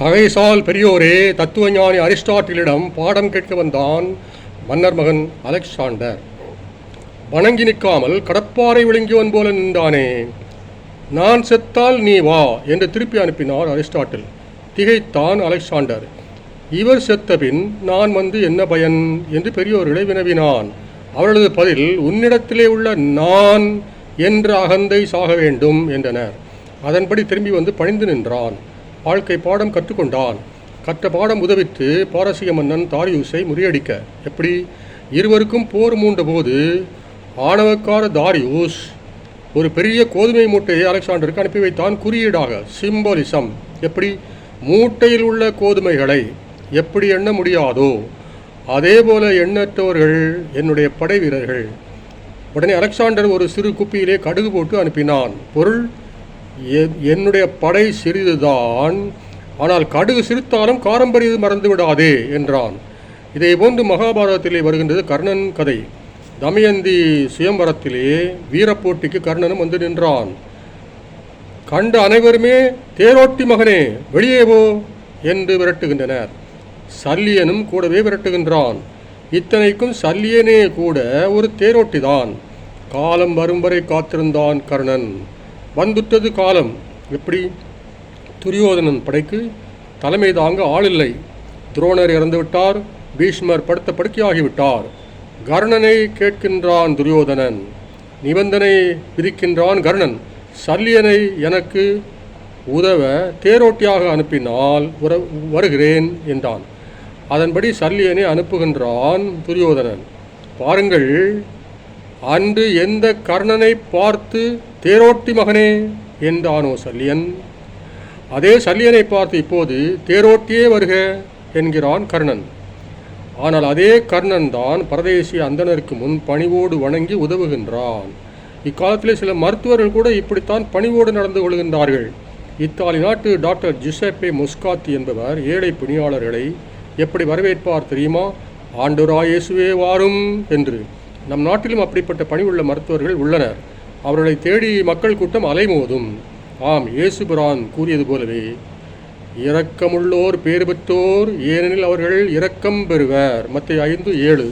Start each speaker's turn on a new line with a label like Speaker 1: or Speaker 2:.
Speaker 1: தகைசால் பெரியோரே தத்துவஞானி அரிஸ்டாட்டிலிடம் பாடம் கேட்க வந்தான் மன்னர் மகன் அலெக்சாண்டர். வணங்கி நிற்காமல் கடப்பாறை விழுங்கியவன் போல நின்றானே. நான் செத்தால் நீ வா என்று திருப்பி அனுப்பினார் அரிஸ்டாட்டில். திகைத்தான் அலெக்சாண்டர். இவர் செத்தபின் நான் வந்து என்ன பயன் என்று பெரியோர்களை வினவினான். அவளது பதில் உன்னிடத்திலே உள்ள நான் என்ற அகந்தை சாக வேண்டும் என்றனர். அதன்படி திரும்பி வந்து பணிந்து நின்றான். வாழ்க்கை பாடம் கற்றுக்கொண்டான். கற்ற பாடம் உதவித்து பாரசீக மன்னன் தாரியூஸை முறியடிக்க. எப்படி? இருவருக்கும் போர் மூண்டபோது ஆணவக்கார தாரியூஸ் ஒரு பெரிய கோதுமை மூட்டையை அலெக்சாண்டருக்கு அனுப்பி வைத்தான் குறியீடாக சிம்பலிசம். எப்படி? மூட்டையில் உள்ள கோதுமைகளை எப்படி எண்ண முடியாதோ அதே போல எண்ணற்றவர்கள் என்னுடைய படை வீரர்கள் உடனே அலெக்சாண்டர் ஒரு சிறு குப்பியிலே கடுகு போட்டு அனுப்பினான். பொருள் என்னுடைய படை சிறிதுதான் ஆனால் கடுகு சிரித்தாலும் காரம்பரியது மறந்து விடாதே என்றான். இதே போன்று மகாபாரதத்திலே வருகின்றது கர்ணன் கதை. தமயந்தி சுயம்பரத்திலே வீரப்போட்டிக்கு கர்ணனும் வந்து நின்றான். கண்ட அனைவருமே தேரோட்டி மகனே வெளியே போ என்று விரட்டுகின்றனர். சல்லியனும் கூடவே விரட்டுகின்றான். இத்தனைக்கும் சல்லியனே கூட ஒரு தேரோட்டிதான். காலம் வரும் வரை காத்திருந்தான் கர்ணன். வந்துட்டது காலம். எப்படி? துரியோதனன் படைக்கு தலைமை தாங்க ஆளில்லை. துரோணர் இறந்துவிட்டார். பீஷ்மர் படுத்த படுக்கையாகிவிட்டார். கர்ணனை கேட்கின்றான் துரியோதனன். நிபந்தனை விதிக்கின்றான் கர்ணன். சல்லியனை எனக்கு உதவ தேரோட்டியாக அனுப்பினால் உற வருகிறேன் என்றான். அதன்படி சல்லியனை அனுப்புகின்றான் துரியோதனன். பாருங்கள் அன்று எந்த கர்ணனை பார்த்து தேரோட்டி மகனே என்றானோ சல்லியன். அதே சல்லியனை பார்த்து இப்போது தேரோட்டியே வருக என்கிறான் கர்ணன். ஆனால் அதே கர்ணன் தான் பரதேசிய அந்தனருக்கு முன் பணிவோடு வணங்கி உதவுகின்றான். இக்காலத்திலே சில மருத்துவர்கள் கூட இப்படித்தான் பணிவோடு நடந்து கொள்கின்றார்கள். இத்தாலி நாட்டு டாக்டர் ஜுசப்பே முஸ்காத்தி என்பவர் ஏழை பணியாளர்களை எப்படி வரவேற்பார் தெரியுமா? ஆண்டுராயேசுவே வாரும் என்று. நம் நாட்டிலும் அப்படிப்பட்ட பணி உள்ள மருத்துவர்கள் உள்ளனர். அவர்களை தேடி மக்கள் கூட்டம் அலைமோதும். ஆம் இயேசுபிரான் கூறியது போலவே இரக்கமுள்ளோர் பேறு பெற்றோர் ஏனெனில் அவர்கள் இரக்கம் பெறுவர். மற்ற ஐந்து ஏழு.